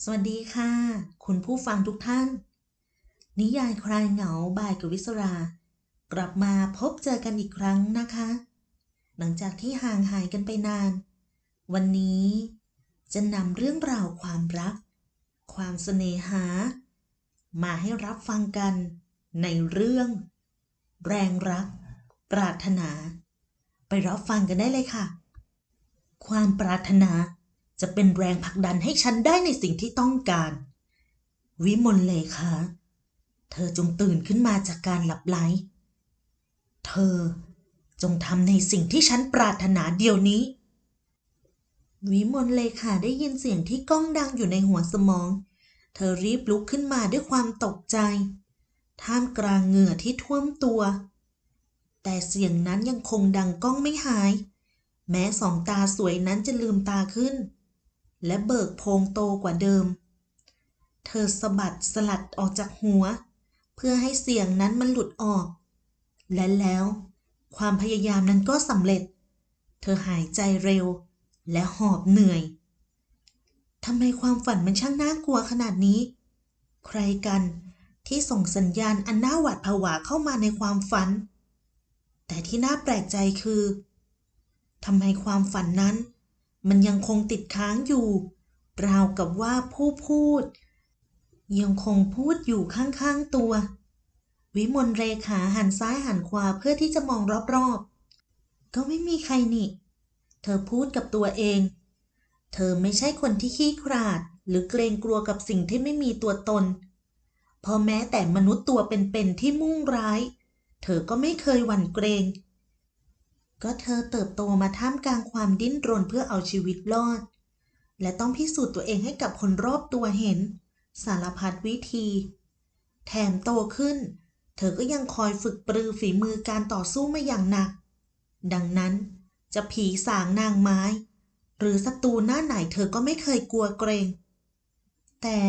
สวัสดีค่ะ คุณผู้ฟังทุกท่าน นิยายคลายเหงาบายกวิศรา กลับมาพบเจอกันอีกครั้งนะคะ หลังจากที่ห่างหายกันไปนาน วันนี้จะนำเรื่องราวความรัก ความเสน่หา มาให้รับฟังกันในเรื่อง แรงรัก ปรารถนา ไปรับฟังกันได้เลยค่ะ ความปรารถนา จะเป็นแรงผลักดันให้ฉันได้ในสิ่งที่ต้องการ วิมลเลขา เธอจงตื่นขึ้นมาจากการหลับไหล เธอจงทำในสิ่งที่ฉันปรารถนาเดี๋ยวนี้ วิมลเลขาได้ยินเสียงที่ก้องดังอยู่ในหัวสมอง เธอรีบลุกขึ้นมาด้วยความตกใจ ท่ามกลางเหงื่อที่ท่วมตัว แต่เสียงนั้นยังคงดังก้องไม่หาย แม้สองตาสวยนั้นจะลืมตาขึ้น และเบิกโพงโตกว่าเดิม เธอสะบัดสลัดออกจากหัว เพื่อให้เสียงนั้นมันหลุดออก และแล้ว ความพยายามนั้นก็สำเร็จ เธอหายใจเร็ว และหอบเหนื่อยทำไมความฝันมันช่างน่ากลัวขนาดนี้ ใครกันที่ส่งสัญญาณอันน่าหวาดผวาเข้ามาในความฝัน แต่ที่น่าแปลกใจคือทำไมความฝันนั้น มันยังคงติดค้างอยู่ ราวกับว่าผู้พูด ยังคงพูดอยู่ข้างๆตัว วิมลเรขาหันซ้ายหันขวาเพื่อที่จะมองรอบๆ ก็ไม่มีใครนี่ เธอพูดกับตัวเอง เธอไม่ใช่คนที่ขี้ขลาด หรือเกรงกลัวกับสิ่งที่ไม่มีตัวตน พอแม้แต่มนุษย์ตัวเป็นๆที่มุ่งร้าย เธอก็ไม่เคยหวั่นเกรง ก็เธอเติบโตมาท่ามกลางความดิ้นรนเพื่อเอาชีวิตรอด และต้องพิสูจน์ตัวเองให้กับคนรอบตัวเห็น สารพัดวิธี แถมโตขึ้น เธอก็ยังคอยฝึกปรือฝีมือการต่อสู้มาอย่างหนัก ดังนั้นจะผีสางนางไม้ หรือศัตรูหน้าไหนเธอก็ไม่เคยกลัวเกรง แต่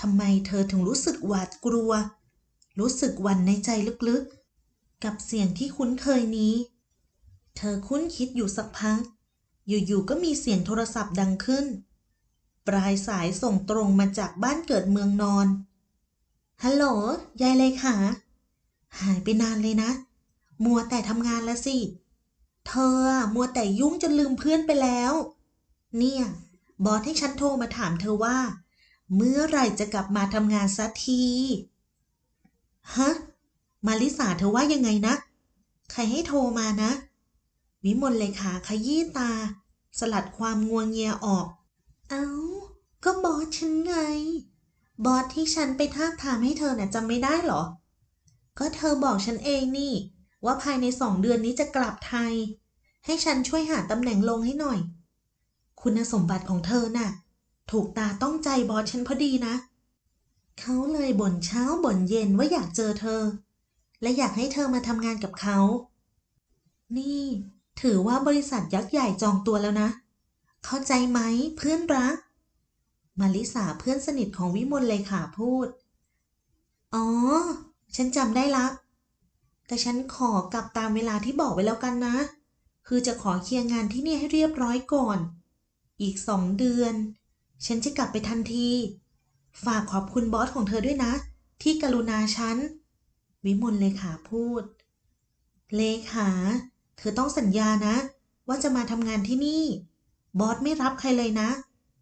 ทำไมเธอถึงรู้สึกหวาดกลัว รู้สึกหวั่นในใจลึกๆ กับเสียงที่คุ้นเคยนี้ เธอคุ้นคิดอยู่สักพัก อยู่ๆก็มีเสียงโทรศัพท์ดังขึ้น ปลายสายส่งตรงมาจากบ้านเกิดเมืองนอน ฮัลโหล ยายเลยค่ะ หายไปนานเลยนะ มัวแต่ทำงานละสิ เธอมัวแต่ยุ่งจนลืมเพื่อนไปแล้ว เนี่ย บอสให้ฉันโทรมาถามเธอว่า เมื่อไหร่จะกลับมาทำงานสักที ฮะ มาริสาเธอว่ายังไงนะ ใครให้โทรมานะ วิมลเลยขาขยี้ตา สลัดความงัวงเงียออก เอา้า ก็บอสฉันไง บอสที่ฉันไปทาบทามให้เธอน่ะจำไม่ได้เหรอ ก็เธอบอกฉันเองนี่ ว่าภายในสองเดือนนี้จะกลับไทย ให้ฉันช่วยหาตำแหน่งลงให้หน่อย คุณสมบัติของเธอน่ะ ถูกตาต้องใจบอสฉันพอดีนะ เขาเลยบ่นเช้าบ่นเย็นว่าอยากเจอเธอ และอยากให้เธอมาทำงานกับเขา นี่ ถือว่าบริษัทยักษ์ใหญ่จองตัวแล้วนะ เข้าใจไหมเพื่อนรัก มาริสาเพื่อนสนิทของวิมลเลยค่ะพูด อ๋อ ฉันจำได้ละ แต่ฉันขอกลับตามเวลาที่บอกไว้แล้วกันนะ คือจะขอเคลียร์งานที่นี่ให้เรียบร้อยก่อน อีกสองเดือน ฉันจะกลับไปทันที ฝากขอบคุณบอสของเธอด้วยนะ ที่กรุณาฉัน วิมลเลขาพูด เลขา เธอต้องสัญญานะ ว่าจะมาทำงานที่นี่ บอสไม่รับใครเลยนะ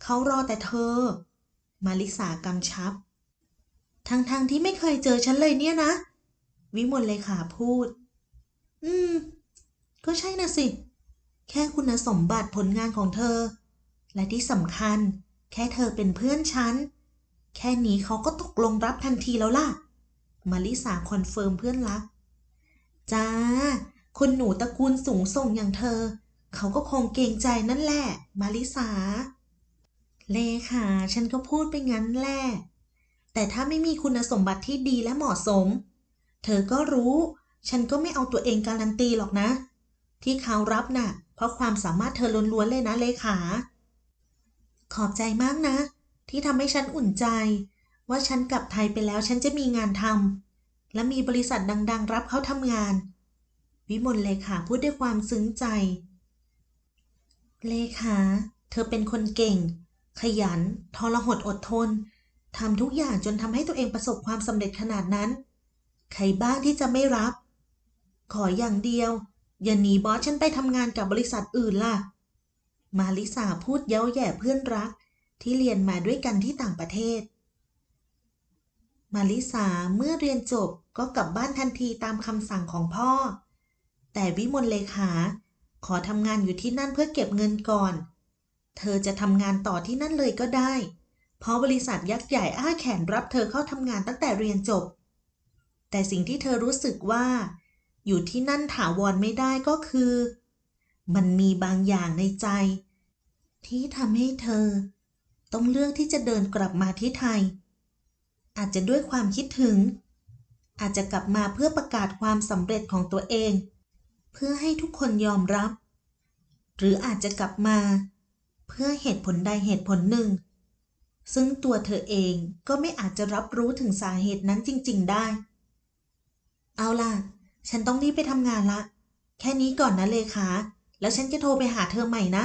เขารอแต่เธอ มาริสากำชับ ทั้งๆทที่ไม่เคยเจอฉันเลยเนี่ยนะ วิมลเลขาพูด อืม ก็ใช่นะสิ แค่คุณสมบัติผลงานของเธอ และที่สำคัญ แค่เธอเป็นเพื่อนฉัน แค่นี้เขาก็ตกลงรับทันทีแล้วล่ะ มาริสาคอนเฟิร์มเพื่อนรัก จ้า คุณหนูตระกูลสูงส่งอย่างเธอ เขาก็คงเกรงใจนั่นแหละ มาริสา เลขาฉันก็พูดไปงั้นแหละ แต่ถ้าไม่มีคุณสมบัติที่ดีและเหมาะสม เธอก็รู้ ฉันก็ไม่เอาตัวเองการันตีหรอกนะ ที่เขารับน่ะ เพราะความสามารถเธอล้วนๆเลยนะเลขา ขอบใจมากนะ ที่ทำให้ฉันอุ่นใจ ว่าฉันกลับไทยไปแล้วฉันจะมีงานทำและมีบริษัทดัง ๆ รับเขาทำงาน วิมลเลขาพูดด้วยความซึ้งใจ เลขา เธอเป็นคนเก่ง ขยัน ทรหดอดทนทำทุกอย่างจนทำให้ตัวเองประสบความสำเร็จขนาดนั้น ใครบ้างที่จะไม่รับ ขออย่างเดียว อย่าหนีบอสฉันไปทำงานกับบริษัทอื่นล่ะ มาลิสาพูดเย้าแย่เพื่อนรัก ที่เรียนมาด้วยกันที่ต่างประเทศ มาลิสาเมื่อเรียนจบก็กลับบ้านทันทีตามคำสั่งของพ่อ แต่วิมลเลขา ขอทำงานอยู่ที่นั่นเพื่อเก็บเงินก่อน เธอจะทำงานต่อที่นั่นเลยก็ได้ เพราะบริษัทยักษ์ใหญ่อ้าแขนรับเธอเข้าทำงานตั้งแต่เรียนจบ แต่สิ่งที่เธอรู้สึกว่า อยู่ที่นั่นถาวรไม่ได้ก็คือ มันมีบางอย่างในใจ ที่ทำให้เธอ ต้องเลือกที่จะเดินกลับมาที่ไทย อาจจะด้วยความคิดถึงอาจจะกลับมาเพื่อประกาศความสำเร็จของตัวเอง เพื่อให้ทุกคนยอมรับ หรืออาจจะกลับมา เพื่อเหตุผลใดเหตุผลหนึ่ง ซึ่งตัวเธอเองก็ไม่อาจจะรับรู้ถึงสาเหตุนั้นจริง ๆ ได้ เอาล่ะ ฉันต้องรีบไปทำงานละ แค่นี้ก่อนนะเลขาแล้วฉันจะโทรไปหาเธอใหม่นะ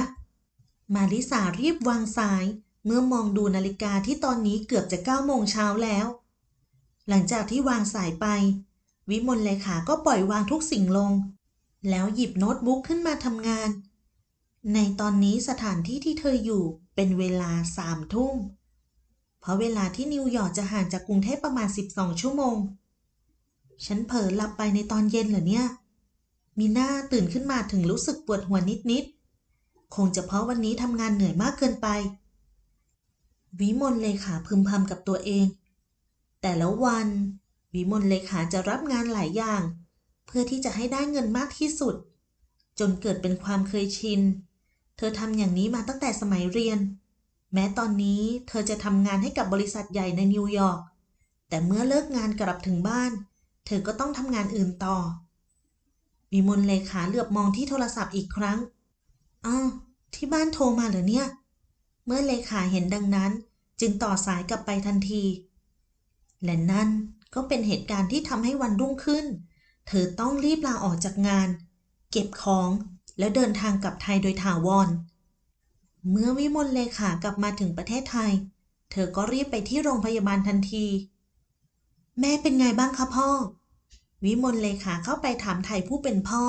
มาริสารีบวางสายเมื่อมองดูนาฬิกาที่ตอนนี้เกือบจะเก้าโมงเช้าแล้ว หลังจากที่วางสายไป วิมลเลขาก็ปล่อยวางทุกสิ่งลง แล้วหยิบโน้ตบุ๊กขึ้นมาทำงาน ในตอนนี้สถานที่ที่เธออยู่เป็นเวลาสามทุ่ม เพราะเวลาที่นิวยอร์กจะห่างจากกรุงเทพประมาณ 12 ชั่วโมง ฉันเผลอหลับไปในตอนเย็นเหรอเนี่ย มีหน้าตื่นขึ้นมาถึงรู้สึกปวดหัวนิดๆ คงจะเพราะวันนี้ทำงานเหนื่อยมากเกินไป วิมลเลขาพึมพำกับตัวเอง แต่แล้ววัน วิมลเลขาจะรับงานหลายอย่าง เพื่อที่จะให้ได้เงินมากที่สุด จนเกิดเป็นความเคยชิน เธอทำอย่างนี้มาตั้งแต่สมัยเรียน แม้ตอนนี้เธอจะทำงานให้กับบริษัทใหญ่ในนิวยอร์ก แต่เมื่อเลิกงานกลับถึงบ้าน เธอก็ต้องทำงานอื่นต่อวิมลเลขาเหลือบมองที่โทรศัพท์อีกครั้งอ้าวที่บ้านโทรมาเหรอเนี่ย เมื่อเลขาเห็นดังนั้นจึงต่อสายกลับไปทันที และนั่นก็เป็นเหตุการณ์ที่ทำให้วันรุ่งขึ้น เธอต้องรีบลาออกจากงาน เก็บของ แล้วเดินทางกลับไทยโดยถาวร เมื่อวิมลเลขากลับมาถึงประเทศไทย เธอก็รีบไปที่โรงพยาบาลทันที แม่เป็นไงบ้างคะพ่อ วิมลเลขาเข้าไปถามไทยผู้เป็นพ่อ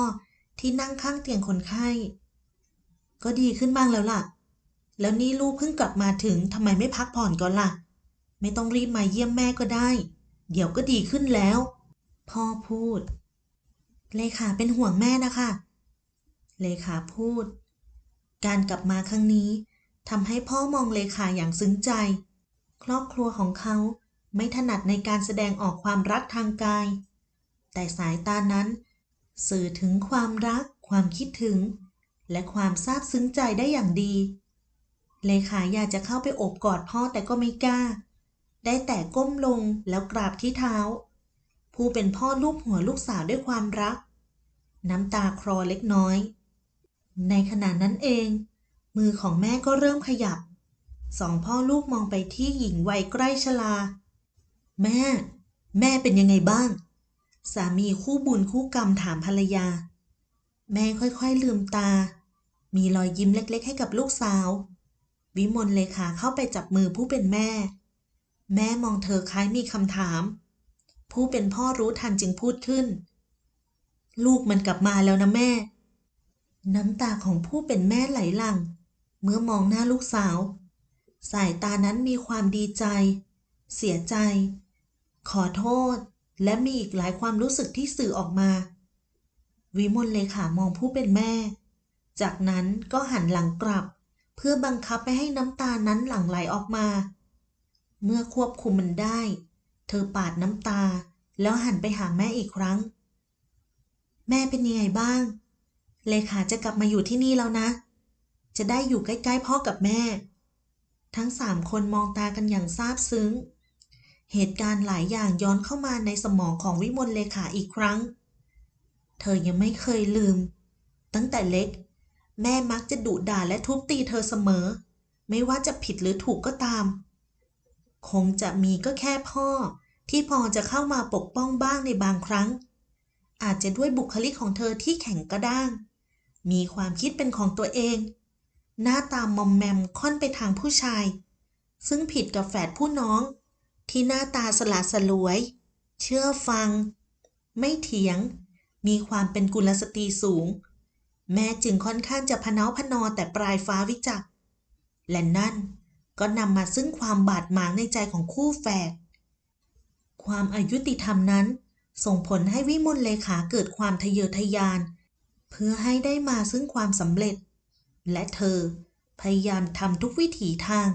ที่นั่งข้างเตียงคนไข้ ก็ดีขึ้นบ้างแล้วล่ะ แล้วนี่ลูกเพิ่งกลับมาถึงทำไมไม่พักผ่อนก่อนล่ะ ไม่ต้องรีบมาเยี่ยมแม่ก็ได้ เดี๋ยวก็ดีขึ้นแล้ว พ่อพูด เลขาเป็นห่วงแม่นะคะ เลขาพูด การกลับมาครั้งนี้ทำให้พ่อมองเลขาอย่างซึ้งใจ ครอบครัวของเขาไม่ถนัดในการแสดงออกความรักทางกาย แต่สายตานั้น สื่อถึงความรัก ความคิดถึง และความซาบซึ้งใจได้อย่างดี เลขาอยากจะเข้าไปโอบกอดพ่อแต่ก็ไม่กล้า ได้แต่ก้มลงแล้วกราบที่เท้า ผู้เป็นพ่อลูบหัวลูกสาวด้วยความรัก น้ำตาคลอเล็กน้อย ในขณะนั้นเอง มือของแม่ก็เริ่มขยับ สองพ่อลูกมองไปที่หญิงวัยใกล้ชรา แม่ แม่เป็นยังไงบ้าง สามีคู่บุญคู่กรรมถามภรรยา แม่ค่อยๆลืมตา มีรอยยิ้มเล็กๆ ให้กับลูกสาว วิมลเลขาเข้าไปจับมือผู้เป็นแม่ แม่มองเธอคล้ายมีคำถาม ผู้เป็นพ่อรู้ทันจึงพูดขึ้น ลูกมันกลับมาแล้วนะแม่ น้ำตาของผู้เป็นแม่ไหลหลั่ง เมื่อมองหน้าลูกสาว สายตานั้นมีความดีใจ เสียใจ ขอโทษ และมีอีกหลายความรู้สึกที่สื่อออกมา วิมลเลขามองผู้เป็นแม่ จากนั้นก็หันหลังกลับ เพื่อบังคับไม่ให้น้ำตานั้นหลั่งไหลออกมา เมื่อควบคุมมันได้ เธอปาดน้ำตา แล้วหันไปหาแม่อีกครั้ง แม่เป็นยังไงบ้าง เลขาจะกลับมาอยู่ที่นี่แล้วนะ จะได้อยู่ใกล้ๆพ่อกับแม่ ทั้งสามคนมองตากันอย่างซาบซึ้ง เหตุการณ์หลายอย่างย้อนเข้ามาในสมองของวิมลเลขาอีกครั้ง เธอยังไม่เคยลืม ตั้งแต่เล็ก แม่มักจะดุด่าและทุบตีเธอเสมอ ไม่ว่าจะผิดหรือถูกก็ตาม คงจะมีก็แค่พ่อ ที่พอจะเข้ามาปกป้องบ้างในบางครั้ง อาจจะด้วยบุคลิกของเธอที่แข็งกระด้าง มีความคิดเป็นของตัวเอง หน้าตามอมแมมค่อนไปทางผู้ชาย ซึ่งผิดกับแฝดผู้น้อง ที่หน้าตาสละสลวย เชื่อฟัง ไม่เถียง มีความเป็นกุลสตรีสูง แม่จึงค่อนข้างจะพเนาพนอแต่ปลายฟ้าวิจักและนั่น ก็นำมาซึ่งความบาดหมางในใจของคู่แฝด ความอายุติธรรมนั้น ส่งผลให้วิมลเลขาเกิดความทะเยอทะยาน เพื่อให้ได้มาซึ่งความสำเร็จ และเธอ พยายามทำทุกวิถีทาง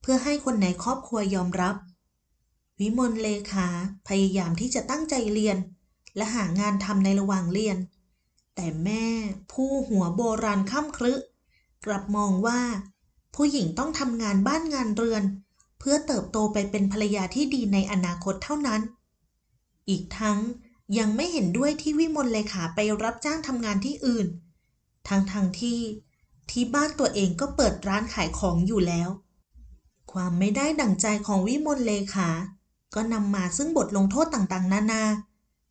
เพื่อให้คนในครอบครัวยอมรับ วิมลเลขาพยายามที่จะตั้งใจเรียน และหางานทำในระหว่างเรียน แต่แม่ผู้หัวโบราณค่ำครึกลับมองว่า ผู้หญิงต้องทำงานบ้านงานเรือน เพื่อเติบโตไปเป็นภรรยาที่ดีในอนาคตเท่านั้น อีกทั้งยังไม่เห็นด้วยที่วิมลเลขาไปรับจ้างทำงานที่อื่น ทั้งทางๆที่ที่บ้านตัวเองก็เปิดร้านขายของอยู่แล้ว ความไม่ได้ดั่งใจของวิมลเลขา ก็นำมาซึ่งบทลงโทษต่างๆ นานา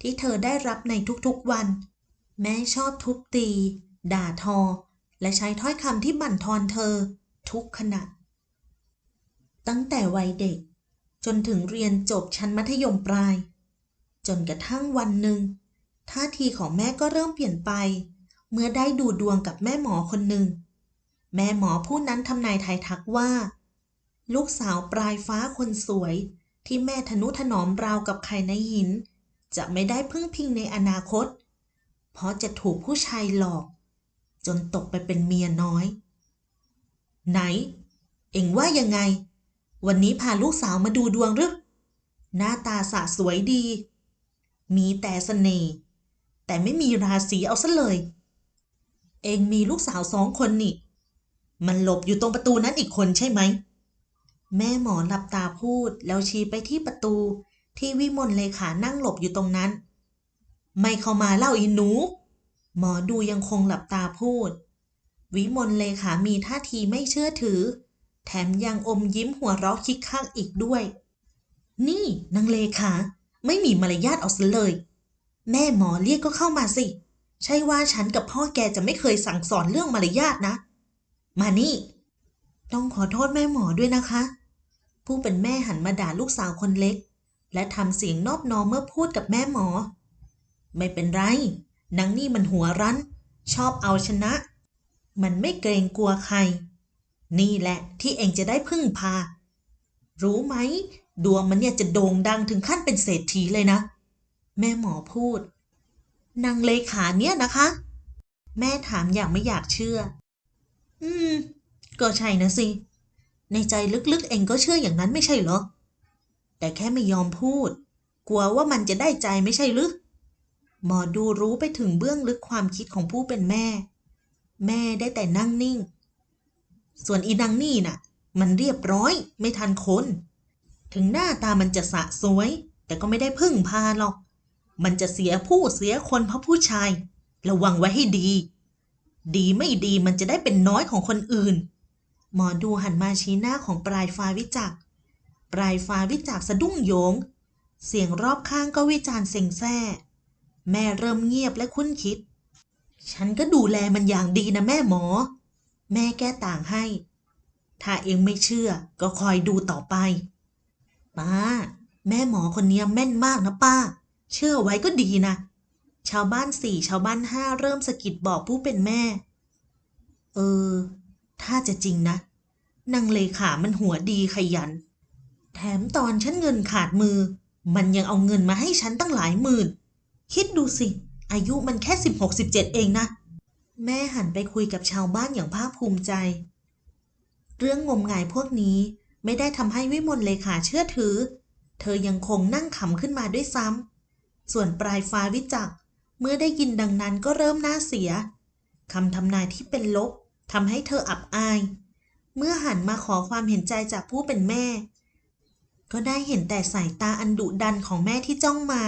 ที่เธอได้รับในทุกๆวัน แม่ชอบทุบตี ด่าทอ และใช้ถ้อยคำที่บั่นทอนเธอ ทุกขณะ ตั้งแต่วัยเด็ก จนถึงเรียนจบชั้นมัธยมปลาย จนกระทั่งวันหนึ่งท่าทีของแม่ก็เริ่มเปลี่ยนไป เมื่อได้ดูดวงกับแม่หมอคนหนึ่ง แม่หมอผู้นั้นทำนายทายทักว่า ลูกสาวปลายฟ้าคนสวยที่แม่ทนุถนอมราวกับไข่ในหิน จะไม่ได้พึ่งพิงในอนาคต เพราะจะถูกผู้ชายหลอก จนตกไปเป็นเมียน้อย ไหน เอ็งว่ายังไง วันนี้พาลูกสาวมาดูดวงหรือหน้าตาสะสวยดี มีแต่เสน่ห์แต่ไม่มีราศีเอาซะเลย เอ็งมีลูกสาวสองคนนี่ มันหลบอยู่ตรงประตูนั้นอีกคนใช่ไหม แม่หมอหลับตาพูดแล้วชี้ไปที่ประตู ที่วิมลเลขานั่งหลบอยู่ตรงนั้น ไม่เข้ามาเล่าอีหนู หมอดูยังคงหลับตาพูด วิมลเลขามีท่าทีไม่เชื่อถือ แถมยังอมยิ้มหัวเราะคิกคักอีกด้วย นี่นางเลขาไม่มีมารยาทเอาซะเลย แม่หมอเรียกก็เข้ามาสิ ใช่ว่าฉันกับพ่อแกจะไม่เคยสั่งสอนเรื่องมารยาทนะ มานี่ ต้องขอโทษแม่หมอด้วยนะคะ ผู้เป็นแม่หันมาด่าลูกสาวคนเล็ก และทำเสียงนอบน้อมเมื่อพูดกับแม่หมอ ไม่เป็นไรนางนี่มันหัวรั้น ชอบเอาชนะ มันไม่เกรงกลัวใคร นี่แหละที่เองจะได้พึ่งพา รู้ไหม ดวงมันเนี่ยจะโด่งดังถึงขั้นเป็นเศรษฐีเลยนะ แม่หมอพูด นางเลขาเนี่ยนะคะ แม่ถามอย่างไม่อยากเชื่อ อืม ก็ใช่นะสิ ในใจลึกๆ เองก็เชื่ออย่างนั้นไม่ใช่เหรอ แต่แค่ไม่ยอมพูด กลัวว่ามันจะได้ใจไม่ใช่หรือหมอดูรู้ไปถึงเบื้องลึกความคิดของผู้เป็นแม่ แม่ได้แต่นั่งนิ่ง ส่วนอีนางนี่น่ะ มันเรียบร้อยไม่ทันคน ถึงหน้าตามันจะสะสวย แต่ก็ไม่ได้พึ่งพาหรอก มันจะเสียผู้เสียคนเพราะผู้ชาย ระวังไว้ให้ดี ดีไม่ดีมันจะได้เป็นน้อยของคนอื่น หมอดูหันมาชี้หน้าของปลายฟ้าวิจักปลายฟ้าวิจักสะดุ้งโยง เสียงรอบข้างก็วิจารณ์เซ็งแซ่ แม่เริ่มเงียบและคุ้นคิด ฉันก็ดูแลมันอย่างดีนะแม่หมอ แม่แก้ต่างให้ ถ้าเองไม่เชื่อก็คอยดูต่อไป ป้า แม่หมอคนนี้แม่นมากนะป้า เชื่อไว้ก็ดีนะ ชาวบ้านสี่ชาวบ้านห้าเริ่มสะกิดบอกผู้เป็นแม่ เออ ถ้าจะจริงนะนางเลขามันหัวดีขยัน แถมตอนฉันเงินขาดมือ มันยังเอาเงินมาให้ฉันตั้งหลายหมื่น คิดดูสิ อายุมันแค่สิบหกสิบเจ็ดเองนะ แม่หันไปคุยกับชาวบ้านอย่างภาคภูมิใจ เรื่องงมงายพวกนี้ไม่ได้ทำให้วิมลเลขาเชื่อถือ เธอยังคงนั่งขำขึ้นมาด้วยซ้ำ ส่วนปลายฟ้าวิจักเมื่อได้ยินดังนั้นก็เริ่มน่าเสียคำทำนายที่เป็นลบทำให้เธออับอาย เมื่อหันมาขอความเห็นใจจากผู้เป็นแม่ ก็ได้เห็นแต่สายตาอันดุดันของแม่ที่จ้องมา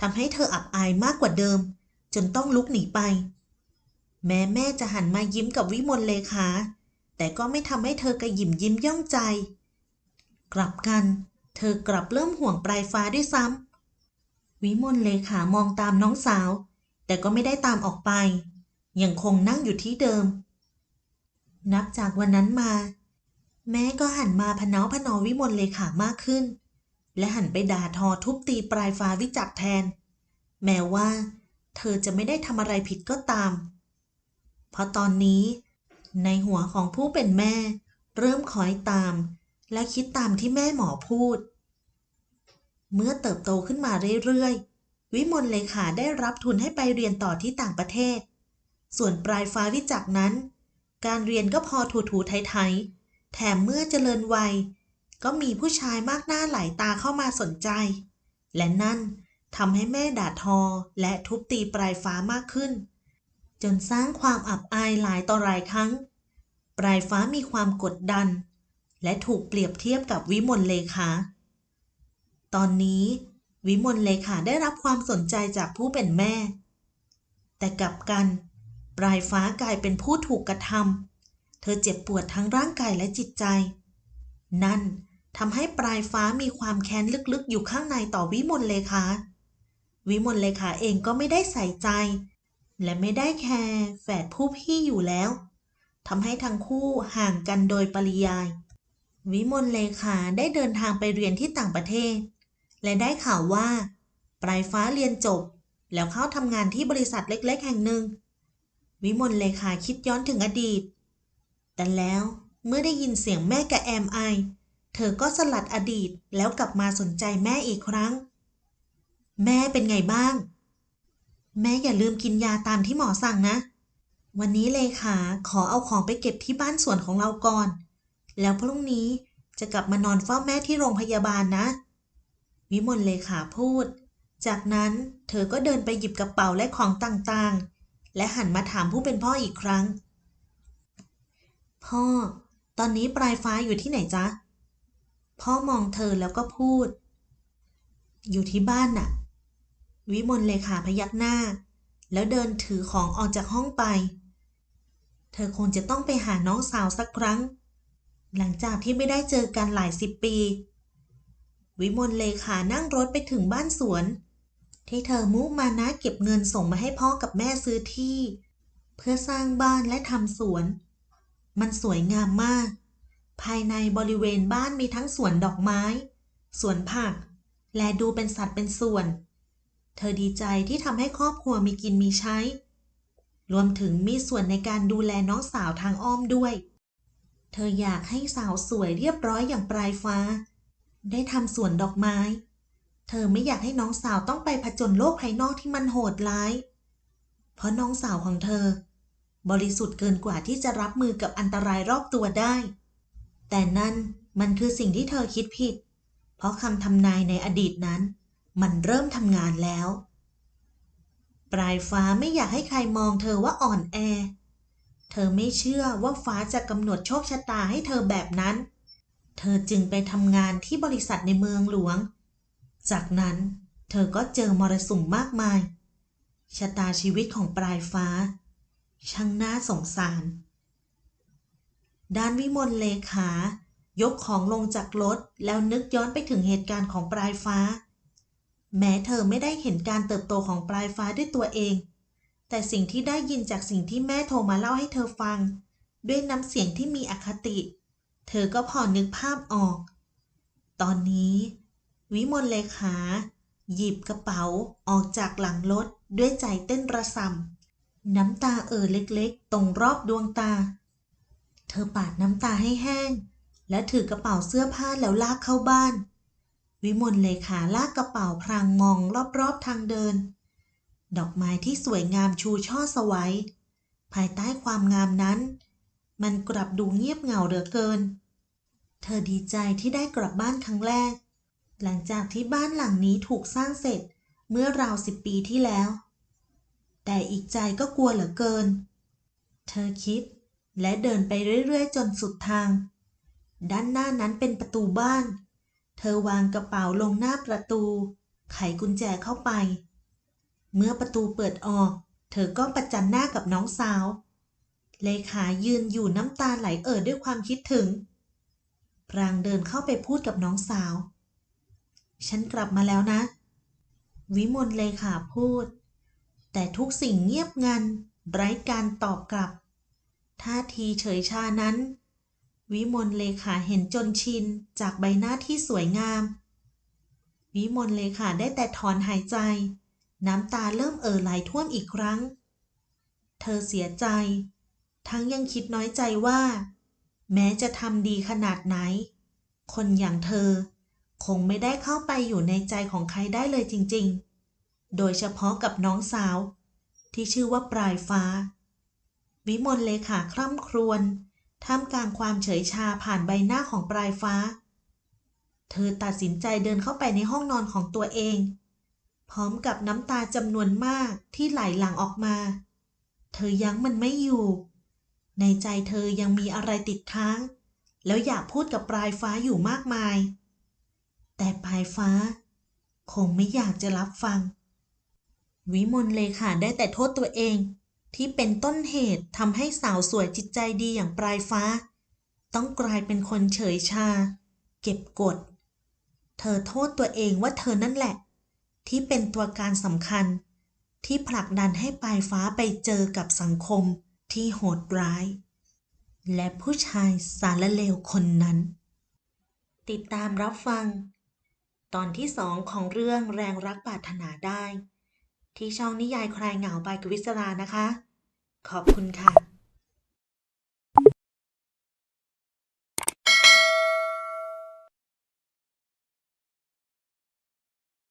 ทำให้เธออับอายมากกว่าเดิม จนต้องลุกหนีไป แม้แม่จะหันมายิ้มกับวิมลเลขา แต่ก็ไม่ทำให้เธอกระหยิมยิ้มย่องใจ กลับกัน เธอกลับเริ่มห่วงปลายฟ้าด้วยซ้ำวิมลเลขามองตามน้องสาว แต่ก็ไม่ได้ตามออกไป ยังคงนั่งอยู่ที่เดิม นับจากวันนั้นมา แม่ก็หันมาพะเนาพะนอวิมลเลขามากขึ้น และหันไปด่าทอทุบตีปลายฟ้าวิจักแทน แม้ว่า เธอจะไม่ได้ทำอะไรผิดก็ตาม เพราะตอนนี้ ในหัวของผู้เป็นแม่ เริ่มคอยตาม และคิดตามที่แม่หมอพูด เมื่อเติบโตขึ้นมาเรื่อยๆ วิมลเลขาได้รับทุนให้ไปเรียนต่อที่ต่างประเทศ ส่วนปลายฟ้าวิจักนั้น การเรียนก็พอถูถูไทยๆแถมเมื่อเจริญวัย ก็มีผู้ชายมากหน้าหลายตาเข้ามาสนใจ และนั่นทำให้แม่ด่าทอและทุบตีปลายฟ้ามากขึ้น จนสร้างความอับอายหลายต่อหลายครั้ง ปลายฟ้ามีความกดดัน และถูกเปรียบเทียบกับวิมลเลขา ตอนนี้วิมลเลขาได้รับความสนใจจากผู้เป็นแม่ แต่กลับกัน ปลายฟ้ากลายเป็นผู้ถูกกระทำเธอเจ็บปวดทั้งร่างกายและจิตใจ นั่นทำให้ปลายฟ้ามีความแค้นลึกๆ อยู่ข้างในต่อวิมลเลขาวิมลเลขาเองก็ไม่ได้ใส่ใจ และไม่ได้แคร์แฝดผู้พี่อยู่แล้วทำให้ทั้งคู่ห่างกันโดยปริยาย วิมลเลขาได้เดินทางไปเรียนที่ต่างประเทศ และได้ข่าวว่า ปลายฟ้าเรียนจบ แล้วเข้าทำงานที่บริษัทเล็ก ๆ แห่งหนึ่ง วิมลเลขาคิดย้อนถึงอดีต แต่แล้ว เมื่อได้ยินเสียงแม่กับแอมไอ เธอก็สลัดอดีตแล้วกลับมาสนใจแม่อีกครั้ง แม่เป็นไงบ้าง แม่อย่าลืมกินยาตามที่หมอสั่งนะ วันนี้เลขาขอเอาของไปเก็บที่บ้านสวนของเราก่อน แล้วพรุ่งนี้จะกลับมานอนเฝ้าแม่ที่โรงพยาบาลนะ วิมลเลขาพูด จากนั้นเธอก็เดินไปหยิบกระเป๋าและของต่างๆ และหันมาถามผู้เป็นพ่ออีกครั้ง พ่อ ตอนนี้ปลายฟ้าอยู่ที่ไหนจ๊ะ พ่อมองเธอแล้วก็พูด อยู่ที่บ้านน่ะ วิมลเลขาพยักหน้า แล้วเดินถือของออกจากห้องไป เธอคงจะต้องไปหาน้องสาวสักครั้ง หลังจากที่ไม่ได้เจอกันหลายสิบปี วิมลเลขานั่งรถไปถึงบ้านสวน ที่เธอมุมานะเก็บเงินส่งมาให้พ่อกับแม่ซื้อที่ เพื่อสร้างบ้านและทำสวน มันสวยงามมาก ภายในบริเวณบ้านมีทั้งสวนดอกไม้ สวนผัก และดูเป็นสัตว์เป็นส่วน เธอดีใจที่ทำให้ครอบครัวมีกินมีใช้ รวมถึงมีส่วนในการดูแลน้องสาวทางอ้อมด้วย เธออยากให้สาวสวยเรียบร้อยอย่างปลายฟ้า ได้ทำสวนดอกไม้ เธอไม่อยากให้น้องสาวต้องไปผจญโลกภายนอกที่มันโหดร้าย เพราะน้องสาวของเธอ บริสุทธิ์เกินกว่าที่จะรับมือกับอันตรายรอบตัวได้ แต่นั่นมันคือสิ่งที่เธอคิดผิด เพราะคำทำนายในอดีตนั้น มันเริ่มทำงานแล้ว ปลายฟ้าไม่อยากให้ใครมองเธอว่าอ่อนแอ เธอไม่เชื่อว่าฟ้าจะกำหนดโชคชะตาให้เธอแบบนั้น เธอจึงไปทำงานที่บริษัทในเมืองหลวง จากนั้นเธอก็เจอมรสุมมากมาย ชะตาชีวิตของปลายฟ้า ช่างน่าสงสาร ด้านวิมลเลขา ยกของลงจากรถแล้วนึกย้อนไปถึงเหตุการณ์ของปลายฟ้า แม้เธอไม่ได้เห็นการเติบโตของปลายฟ้าด้วยตัวเอง แต่สิ่งที่ได้ยินจากสิ่งที่แม่โทรมาเล่าให้เธอฟัง ด้วยน้ำเสียงที่มีอคติ เธอก็พอนึกภาพออก ตอนนี้ วิมลเลขา หยิบกระเป๋าออกจากหลังรถด้วยใจเต้นระส่ำ น้ำตาเอ่อเล็กๆ ตรงรอบดวงตา เธอปาดน้ำตาให้แห้ง และถือกระเป๋าเสื้อผ้าแล้วลากเข้าบ้าน วิมลเลขาลากกระเป๋าพรางมองรอบๆทางเดิน ดอกไม้ที่สวยงามชูช่อสวัย ภายใต้ความงามนั้น มันกลับดูเงียบเหงาเหลือเกิน เธอดีใจที่ได้กลับบ้านครั้งแรก หลังจากที่บ้านหลังนี้ถูกสร้างเสร็จเมื่อราวสิบปีที่แล้ว แต่อีกใจก็กลัวเหลือเกิน เธอคิด และเดินไปเรื่อยๆ จนสุดทาง ด้านหน้านั้นเป็นประตูบ้าน เธอวางกระเป๋าลงหน้าประตู ไขกุญแจเข้าไป เมื่อประตูเปิดออก เธอก็ประจันหน้ากับน้องสาว เลขายืนอยู่น้ำตาไหลเอ่อด้วยความคิดถึงพรางเดินเข้าไปพูดกับน้องสาว ฉันกลับมาแล้วนะ วิมลเลขาพูด แต่ทุกสิ่งเงียบงัน ไร้การตอบกลับ ท่าทีเฉยชานั้น วิมลเลขาเห็นจนชิน จากใบหน้าที่สวยงาม วิมลเลขาได้แต่ถอนหายใจ น้ำตาเริ่มเอ่อไหลท่วมอีกครั้ง เธอเสียใจ ทั้งยังคิดน้อยใจว่า แม้จะทำดีขนาดไหน คนอย่างเธอ คงไม่ได้เข้าไปอยู่ในใจของใครได้เลยจริง ๆ โดยเฉพาะกับน้องสาว ที่ชื่อว่าปลายฟ้า วิมลเลขาคร่ำครวญท่ามกลางความเฉยชาผ่านใบหน้าของปลายฟ้า เธอตัดสินใจเดินเข้าไปในห้องนอนของตัวเอง พร้อมกับน้ำตาจำนวนมากที่ไหลหลั่งออกมา เธอยั้งมันไม่อยู่ ในใจเธอยังมีอะไรติดค้าง แล้วอยากพูดกับปลายฟ้าอยู่มากมาย แต่ปลายฟ้า คงไม่อยากจะรับฟัง วิมลเลขาได้แต่โทษตัวเอง ที่เป็นต้นเหตุทำให้สาวสวยจิตใจดีอย่างปลายฟ้า ต้องกลายเป็นคนเฉยชา เก็บกด เธอโทษตัวเองว่าเธอนั่นแหละ ที่เป็นตัวการสำคัญ ที่ผลักดันให้ปลายฟ้าไปเจอกับสังคมที่โหดร้าย และผู้ชายสารเลวคนนั้น ติดตามรับฟัง ตอนที่สองของเรื่องแรงรักปรารถนาได้ ที่ช่องนิยายคลายเหงาบายกวิศรานะคะ ขอบคุณค่ะ